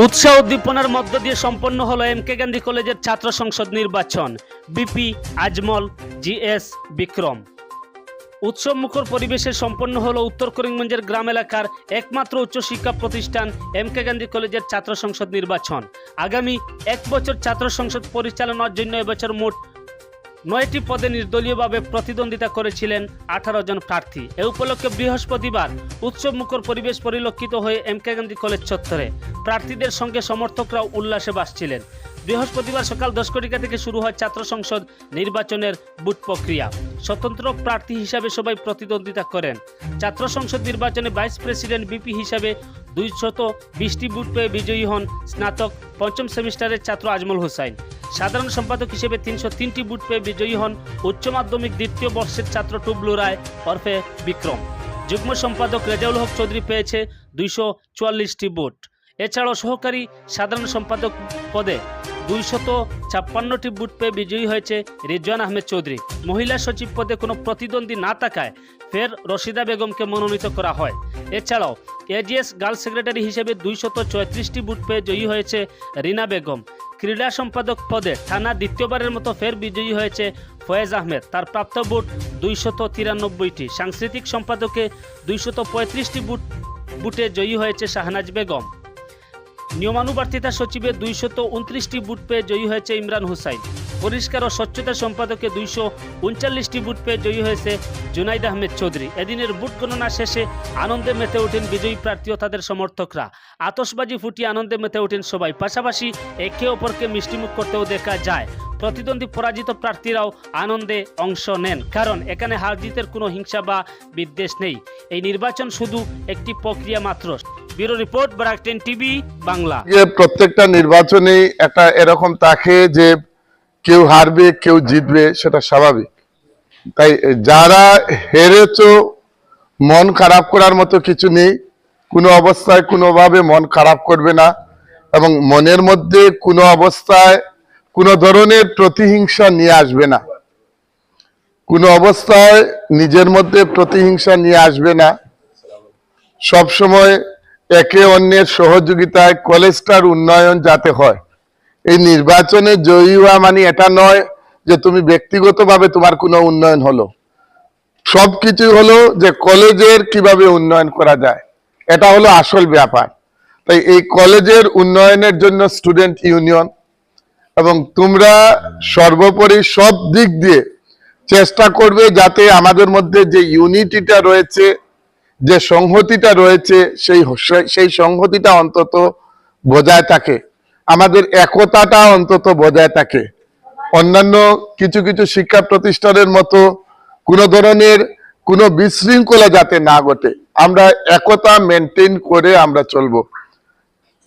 উৎসাহ উদ্দীপনার মধ্য দিয়ে সম্পন্ন হলো এম কে গান্ধী কলেজের ছাত্র সংসদ নির্বাচন বিপি আজমল জিএস বিক্রম। উৎসব মুখর পরিবেশে সম্পন্ন হলো উত্তর করিমগঞ্জের গ্রাম এলাকার একমাত্র উচ্চশিক্ষা প্রতিষ্ঠান এম কে গান্ধী কলেজের ছাত্র সংসদ নির্বাচন। আগামী এক বছর ছাত্র সংসদ পরিচালনার জন্য এবছর মোট নয়টি পদে নির্দলীয়ভাবে প্রতিদ্বন্দ্বিতা করেছিলেন আঠারো জন প্রার্থী। এ উপলক্ষে বৃহস্পতিবার উৎসব মুখর পরিবেশ পরিলক্ষিত হয়ে এম কে গান্ধী কলেজ চত্বরে প্রার্থীদের সঙ্গে সমর্থকরাও উল্লাসে বাসছিলেন। বৃহস্পতিবার সকাল দশ কোটিকা থেকে শুরু হয় ছাত্র সংসদ নির্বাচনের বুট প্রক্রিয়া। স্বতন্ত্র প্রার্থী হিসাবে সবাই প্রতিদ্বন্দ্বিতা করেন। ছাত্র সংসদ নির্বাচনে ভাইস প্রেসিডেন্ট, বিপি হিসাবে দুইশত বিশটি বুট পেয়ে বিজয়ী হন স্নাতক পঞ্চম সেমিস্টারের ছাত্র আজমল হোসাইন। সাধারণ সম্পাদক হিসেবে তিনশো তিনটি বুট পেয়ে বিজয়ী হন উচ্চ মাধ্যমিক দ্বিতীয় বর্ষের ছাত্র টুবলু রায় ওরফে বিক্রম। যুগ্ম সম্পাদক রেজাউল হক চৌধুরী পেয়েছে দুইশো চুয়াল্লিশটি বুট। এছাড়াও সহকারী সাধারণ সম্পাদক পদে দুইশত ছাপ্পান্নটি বুট পেয়ে বিজয়ী হয়েছে রিজওয়ান আহমেদ চৌধুরী। মহিলা সচিব পদে কোনো প্রতিদ্বন্দ্বী না থাকায় ফের রশিদা বেগমকে মনোনীত করা হয়। এছাড়াও এজিএস গার্লস সেক্রেটারি হিসেবে দুইশত চৌত্রিশটি বুট পেয়ে জয়ী হয়েছে রিনা বেগম। ক্রীড়া সম্পাদক পদে থানা দ্বিতীয়বারের মতো ফের বিজয়ী হয়েছে ফয়েজ আহমেদ। তার প্রাপ্ত বুট দুইশত তিরানব্বইটি। সাংস্কৃতিক সম্পাদকে দুইশত পঁয়ত্রিশটি বুট বুটে জয়ী হয়েছে শাহনাজ বেগম। নিয়মানুবর্তিতা সচিবে দুইশত উনত্রিশটি বুট পেয়ে জয়ী হয়েছে ইমরান হুসাইন। পরিষ্কার ও স্বচ্ছতা সম্পাদকে দুইশো উনচল্লিশটি বুট পেয়ে জয়ী হয়েছে জুনাইদ আহমেদ চৌধুরী। এদিনের বুট গণনা শেষে আনন্দে মেতে ওঠেন বিজয়ী প্রার্থী ও তাদের সমর্থকরা। আতশবাজি ফুটিয়ে আনন্দে মেতে ওঠেন সবাই। পাশাপাশি একে অপরকে মিষ্টিমুখ করতেও দেখা যায়। প্রতিদ্বন্দ্বী পরাজিত প্রার্থীরাও আনন্দে অংশ নেন। কারণ এখানে হার জিতের কোনো হিংসা বা বিদ্বেষ নেই। এই নির্বাচন শুধু একটি প্রক্রিয়া মাত্র। ব্যুরো রিপোর্ট ব্রাকটেন টিভি বাংলা। প্রত্যেকটা নির্বাচনে একটা এরকম থাকে যে কেউ হারবে, কেউ জিতবে, সেটা স্বাভাবিক। তাই যারা হেরেছো, মন খারাপ করার মতো কিছু নেই। কোনো অবস্থায়, কোনোভাবে মন খারাপ করবে না। এবং মনের মধ্যে কোনো অবস্থায়, কোনো ধরনের প্রতিহিংসা নিয়ে আসবে না। কোনো অবস্থায় নিজের মধ্যে প্রতিহিংসা নিয়ে আসবে না। সব সময় একে অন্যের সহযোগিতায় কলেজটার উন্নয়ন যাতে হয়। এই নির্বাচনে জয়ী হওয়া মানে এটা নয় যে তুমি ব্যক্তিগতভাবে তোমার কোনো উন্নয়ন হলো। সব সবকিছু হলো যে কলেজের কীভাবে উন্নয়ন করা যায়। এটা হলো আসল ব্যাপার। তাই এই কলেজের উন্নয়নের জন্য স্টুডেন্ট ইউনিয়ন এবং তোমরা সর্বোপরি সব দিক দিয়ে চেষ্টা করবে যাতে আমাদের মধ্যে যে ইউনিটিটা রয়েছে যে সংহতিটা রয়েছে, সেই সেই সংহতিটা অন্তত বজায় থাকে। আমাদের একতাটা অন্তত বজায় থাকে। অন্যান্য কিছু কিছু শিক্ষা প্রতিষ্ঠানের মতো কোনো ধরনের কোনো বিশৃঙ্খলা যাতে না ঘটে, আমরা একতা মেনটেন করে আমরা চলবো।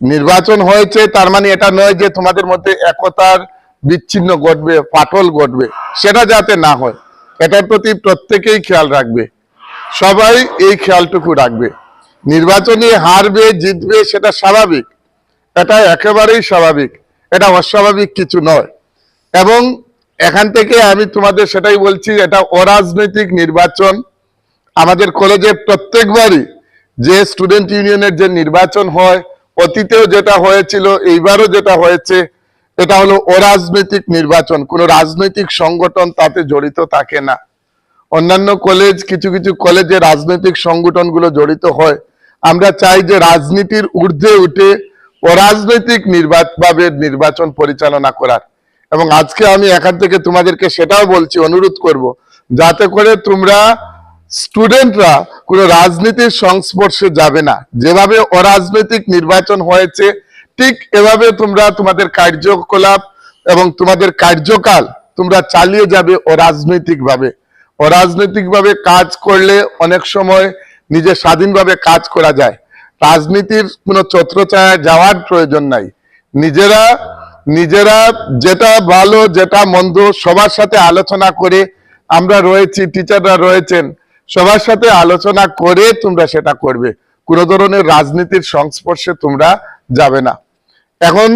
নির্বাচন হয়েছে, তার মানে এটা নয় যে তোমাদের মধ্যে একতার বিচ্ছিন্ন ঘটবে, ফাটল ঘটবে, সেটা যাতে না হয়। এটার প্রতি প্রত্যেকেই খেয়াল রাখবে। সবাই এই খেয়ালটুকু রাখবে। নির্বাচনে হারবে জিতবে সেটা স্বাভাবিক। এটা একেবারেই স্বাভাবিক। এটা অস্বাভাবিক কিছু নয়। এবং এখান থেকে আমি তোমাদের সেটাই বলছি, এটা অরাজনৈতিক নির্বাচন। আমাদের কলেজে প্রত্যেকবারই যে স্টুডেন্ট ইউনিয়নের যে নির্বাচন হয়, অতীতেও যেটা হয়েছিল, এইবারও যেটা হয়েছে, এটা হলো অরাজনৈতিক নির্বাচন। কোনো রাজনৈতিক সংগঠন তাতে জড়িত থাকে না। অন্যান্য কলেজ কিছু কিছু কলেজে রাজনৈতিক সংগঠনগুলো জড়িত হয়। আমরা চাই যে রাজনীতির ঊর্ধ্বে উঠে অরাজনৈতিক নির্বাচন ভাবে নির্বাচন পরিচালনা করার। এবং আজকে আমি এখান থেকে তোমাদেরকে সেটাও বলছি, অনুরোধ করব, যাতে করে তোমরা স্টুডেন্টরা কোনো রাজনীতির সংস্পর্শে যাবে না। যেভাবে অরাজনৈতিক নির্বাচন হয়েছে, ঠিক এভাবে তোমরা তোমাদের কার্যকলাপ এবং তোমাদের কার্যকাল তোমরা চালিয়ে যাবে অরাজনৈতিক ভাবে অরাজনৈতিক ভাবে কাজ করলে অনেক সময় নিজে স্বাধীনভাবে কাজ করা যায়। রাজনীতির কোনো ছত্রছায়া যাওয়ার প্রয়োজন নাই। নিজেরা নিজেরা যেটা ভালো, যেটা মন্দ সবার সাথে আলোচনা করে আমরা রয়েছি, টিচাররা রয়েছেন, সবার সাথে আলোচনা করে তোমরা সেটা করবে। কোনো ধরনের রাজনীতির সংস্পর্শে তোমরা যাবে না। এখন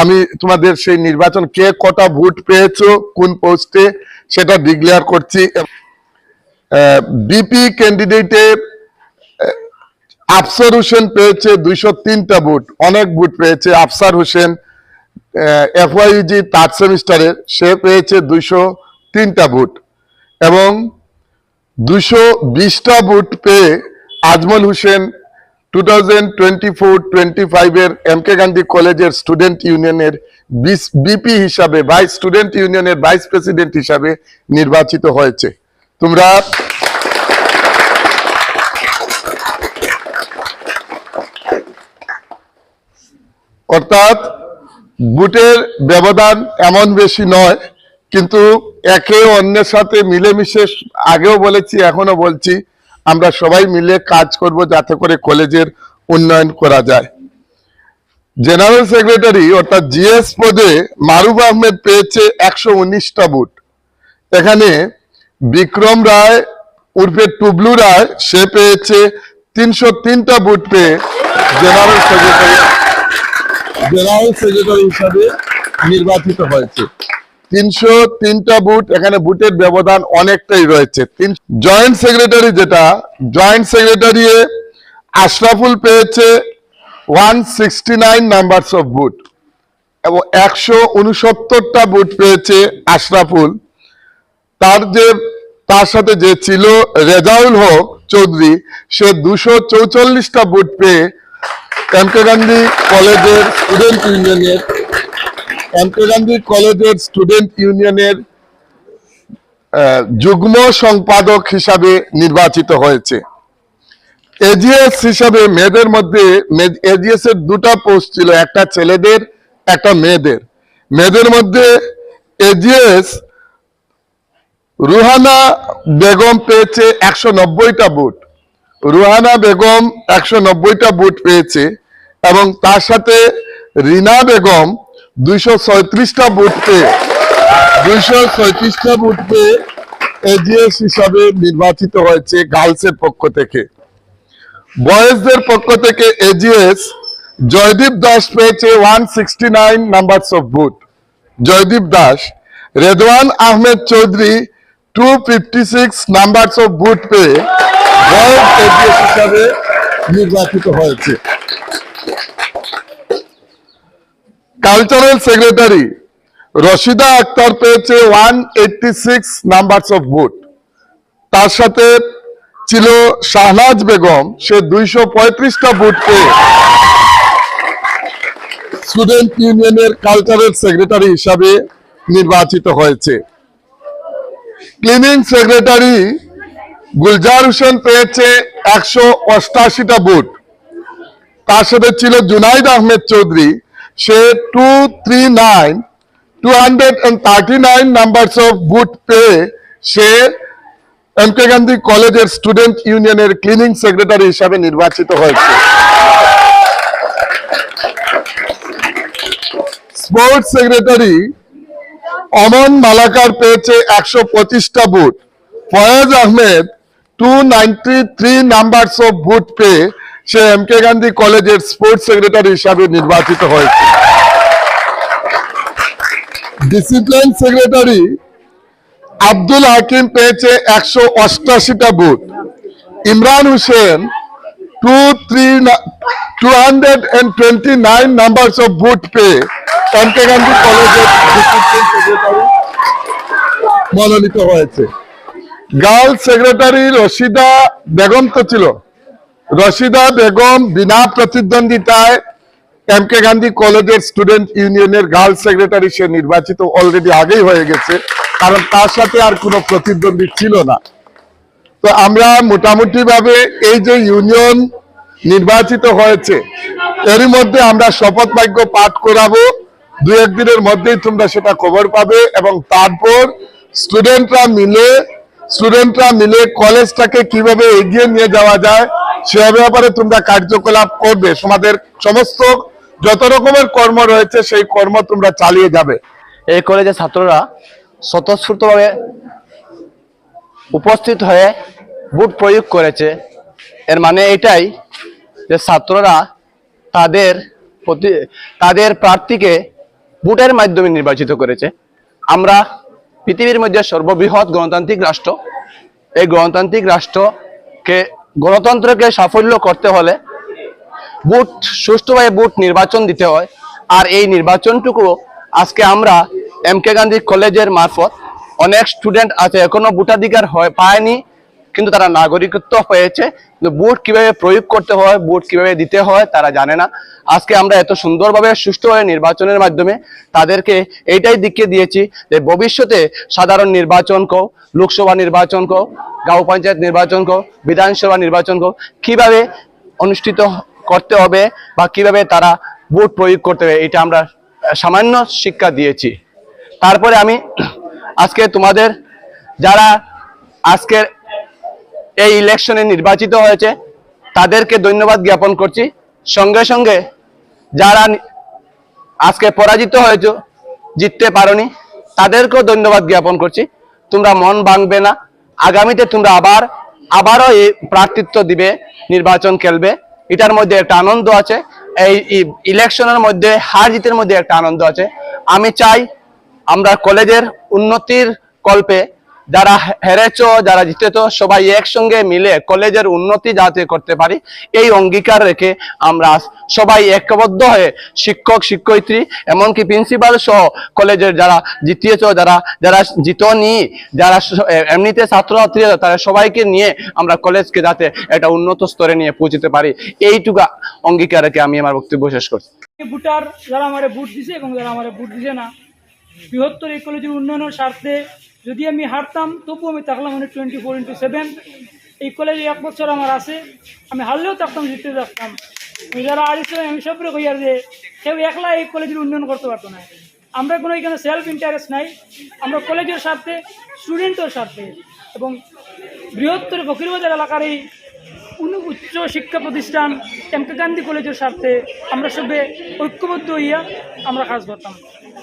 আমি তোমাদের সেই নির্বাচন কে কটা ভোট পেয়েছ, কোন পোস্টে সেটা ডিক্লেয়ার করছি। বিপি ক্যান্ডিডেটের আফসার হোসেন পেয়েছে দুইশো তিনটা বুট অনেক বুট পেয়েছে আফসার হোসেন। এফওয়াইজি থার্ড সেমিস্টারের সে পেয়েছে দুইশো তিনটা বুট এবং দুশো বিশটা বুট পেয়ে Ajmal Hossain two thousand twenty M K Gandhi কলেজের স্টুডেন্ট ইউনিয়নের বিপি হিসাবে ভাইস স্টুডেন্ট ইউনিয়নের ভাইস প্রেসিডেন্ট হিসাবে নির্বাচিত হয়েছে। তোমরা অর্থাৎ বুটের ব্যবধান এমন বেশি নয়, কিন্তু একে অন্যের সাথে মিলেমিশে আগেও বলেছি এখনও বলছি আমরা সবাই মিলে কাজ করব যাতে করে কলেজের উন্নয়ন করা যায়। জেনারেল সেক্রেটারি অর্থাৎ জিএস পদে মারুফ আহমেদ পেয়েছে একশো উনিশটা বুট এখানে বিক্রম রায় উর্ফে টুবলু রায়, সে পেয়েছে তিনশো তিনটা বুট পেয়ে জেনারেল সেক্রেটারি জেনারেল সেক্রেটারি হিসাবে নির্বাচিত হয়েছে। তিনশো তিনটা বুট এখানে বুটের ব্যবধান অনেকটাই রয়েছে। জয়েন্ট সেক্রেটারি যেটা জয়েন্ট সেক্রেটারি আশরাফুল পেয়েছে one sixty nine numbers of vote এবং একশো উনসত্তরটা বুট পেয়েছে আশরাফুল। তার যে তার সাথে যে ছিল রেজাউল হক চৌধুরী, সে দুশো চৌচল্লিশটা বুট পেয়ে এম কে গান্ধী কলেজের স্টুডেন্ট ইউনিয়নের এম কে গান্ধী কলেজের স্টুডেন্ট ইউনিয়নের যুগ্ম সম্পাদক হিসাবে নির্বাচিত হয়েছে। এজিএস হিসাবে মেয়েদের মধ্যে এজিএস এর দুটা পোস্ট ছিল, একটা ছেলেদের, একটা মেয়েদের। মেয়েদের মধ্যে এজিএস রুহানা বেগম পেয়েছে একশো নব্বইটা বুট রুহানা বেগম একশো নব্বইটা বুট পেয়েছে এবং তার সাথে রিনা বেগম দুইশো দুইশো এজিএস হিসাবে নির্বাচিত হয়েছে গার্লসের পক্ষ থেকে। বয়েজদের পক্ষ থেকে এজিএস জয়দীপ দাস পেয়েছে one sixty nine numbers of vote Joydeep Das, Redwan Ahmed Chowdhury two fifty six numbers of vote পেয়ে বয়েজ এজিএস হিসাবে নির্বাচিত হয়েছে। কালচারাল সেক্রেটারি রশিদা আক্তার পেয়েছে one eighty six numbers of vote তার সাথে ছিল শাহনাজ বেগম, সে দুইশো পঁয়ত্রিশটা বুট পেয়ে স্টুডেন্ট ইউনিয়নের কালচারাল সেক্রেটারি হিসাবে নির্বাচিত হয়েছে। ক্লিনিং সেক্রেটারি গুলজার হোসেন পেয়েছে একশো অষ্টাশিটা বুট তার সাথে ছিল জুনাইদ আহমেদ চৌধুরী সে two three nine two hundred and thirty nine numbers of vote পেয়ে সে এম কে গান্ধী কলেজের স্টুডেন্ট ইউনিয়নের ক্লিনিং সেক্রেটারি হিসাবে নির্বাচিত হয়েছে। স্পোর্টস সেক্রেটারি অমন মালাকার পেয়েছে একশো পঁচিশটা vote Faiz Ahmed two ninety three numbers of vote পেয়ে সে এম কে গান্ধী কলেজের স্পোর্টস সেক্রেটারি হিসাবে নির্বাচিত হয়েছে। ডিসিপ্লিন সেক্রেটারি আব্দুল হাকিম পেয়েছে একশো অষ্টাশিটা vote Imran Hossain two three two hundred and twenty nine numbers of vote পেয়ে এম কে গান্ধী কলেজের মনোনীত হয়েছে। গার্লস সেক্রেটারি রশিদা বেগম তো ছিল। রশিদা বেগম বিনা প্রতিদ্বন্দ্বিতায় এম কে গান্ধী কলেজের স্টুডেন্ট ইউনিয়নের গার্লস সেক্রেটারি সে নির্বাচিত অলরেডি আগেই হয়ে গেছে, কারণ তার সাথে আর কোনো প্রতিদ্বন্দ্বী ছিল না। তো আমরা মোটামুটি ভাবে এই যে ইউনিয়ন নির্বাচিত হয়েছে, এরই মধ্যে আমরা শপথ বাক্য পাঠ করাবো। দু একদিনের মধ্যেই তোমরা সেটা খবর পাবে এবং তারপর স্টুডেন্টরা মিলে স্টুডেন্টরা মিলে কলেজটাকে কীভাবে এগিয়ে নিয়ে যাওয়া যায় সে ব্যাপারে তোমরা কার্যকলাপ করবে। তোমাদের সমস্ত যত রকমের কর্ম রয়েছে, সেই কর্ম তোমরা চালিয়ে যাবে। এই কলেজের ছাত্ররা স্বতঃস্ফূর্তভাবে উপস্থিত হয়ে বুট প্রয়োগ করেছে। এর মানে এটাই যে ছাত্ররা তাদের প্রতি, তাদের প্রার্থীকে বুটের মাধ্যমে নির্বাচিত করেছে। আমরা পৃথিবীর মধ্যে সর্ববৃহৎ গণতান্ত্রিক রাষ্ট্র, এই গণতান্ত্রিক রাষ্ট্রকে গণতন্ত্রকে সাফল্য করতে হলে বুট, সুষ্ঠুভাবে বুট নির্বাচন দিতে হয়। আর এই নির্বাচনটুকু আজকে আমরা এম কে গান্ধী কলেজের মারফত অনেক স্টুডেন্ট আছে, এখনও ভোটাধিকার হয়, পায়নি। কিন্তু তারা নাগরিকত্ব কিন্তু বুট কীভাবে প্রয়োগ করতে হয় বুট কীভাবে দিতে হয়, তারা জানে না। আজকে আমরা এত সুন্দরভাবে সুষ্ঠুভাবে নির্বাচনের মাধ্যমে তাদেরকে এইটাই দিকে দিয়েছি যে ভবিষ্যতে সাধারণ নির্বাচন কো, লোকসভা নির্বাচন কো গাঁও পঞ্চায়েত নির্বাচন কো, বিধানসভা নির্বাচন কো, কীভাবে অনুষ্ঠিত করতে হবে বা কীভাবে তারা ভোট প্রয়োগ করতে হবে, এটা আমরা সামান্য শিক্ষা দিয়েছি। তারপরে আমি আজকে তোমাদের, যারা আজকের এই ইলেকশনে নির্বাচিত হয়েছে, তাদেরকে ধন্যবাদ জ্ঞাপন করছি। সঙ্গে সঙ্গে যারা আজকে পরাজিত হয়েছে, জিততে পারোনি, তাদেরকেও ধন্যবাদ জ্ঞাপন করছি। তোমরা মন ভাঙবে না, আগামীতে তোমরা আবার, আবারও এই প্রার্থিত্ব দিবে, নির্বাচন খেলবে। এটার মধ্যে একটা আনন্দ আছে, এই ইলেকশনের মধ্যে হার জিতের মধ্যে একটা আনন্দ আছে। আমি চাই আমরা কলেজের উন্নতির কল্পে যারা হেরেছ, যারা জিতেছ, সবাই একসঙ্গে মিলে কলেজের উন্নতি যাতে করতে পারি, এই অঙ্গীকার রেখে আমরা সবাই ঐক্যবদ্ধ হয়ে শিক্ষক, শিক্ষয়িত্রী, এমনকি প্রিন্সিপাল সহ কলেজের যারা জিতিয়েছ, যারা যারা জিতনি, যারা এমনিতে ছাত্রছাত্রী তারা সবাইকে নিয়ে আমরা কলেজকে যাতে একটা উন্নত স্তরে নিয়ে পৌঁছতে পারি। এইটুকু অঙ্গীকার রেখে আমি আমার বক্তব্য শেষ করছি। ভোটার যারা আমার ভোট দিছে এবং যারা আমার ভোট দিছে না, বৃহত্তর এই কলেজের উন্নয়নের স্বার্থে যদি আমি হারতাম, তবুও আমি থাকলাম মানে টোয়েন্টি ফোর ইন্টু সেভেন এই কলেজে এক বছর আমার আছে, আমি হারলেও থাকতাম, জিততে থাকতাম। আমি যারা আড়িয়েছিলাম আমি সবরে আর যে, কেউ একলা এই কলেজের উন্নয়ন করতে পারতো না। আমরা কোনো এখানে সেলফ ইন্টারেস্ট নাই। আমরা কলেজের স্বার্থে স্টুডেন্টের স্বার্থে। এবং বৃহত্তর ফকিরবাজার এলাকার এই উন- উচ্চ শিক্ষা প্রতিষ্ঠান এম কে গান্ধী কলেজের স্বার্থে আমরা সবে ঐক্যবদ্ধ হইয়া আমরা কাজ করতাম।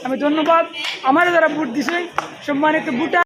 আমি ধন্যবাদ। আমার যারা ভোট দিছে, সম্মানিত ভোটার